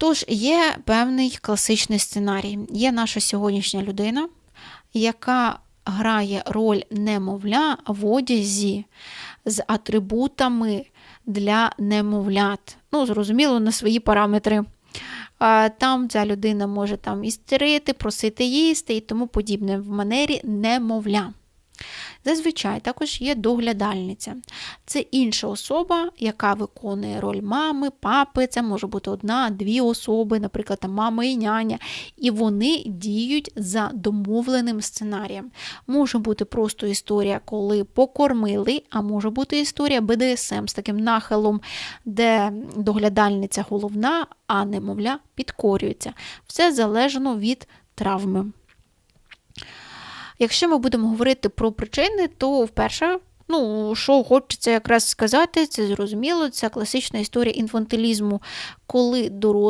Тож, є певний класичний сценарій. Є наша сьогоднішня людина, яка грає роль немовля в одязі з атрибутами для немовлят. Ну, зрозуміло, на свої параметри. Там ця людина може там істерити, просити їсти і тому подібне в манері немовля. Зазвичай також є доглядальниця. Це інша особа, яка виконує роль мами, папи. Це може бути одна, дві особи, наприклад, там мама і няня. І вони діють за домовленим сценарієм. Може бути просто історія, коли покормили, а може бути історія БДСМ з таким нахилом, де доглядальниця головна, а немовля підкорюється. Все залежно від травми. Якщо ми будемо говорити про причини, то вперше, ну, що хочеться якраз сказати, це зрозуміло, це класична історія інфантилізму, коли дорослий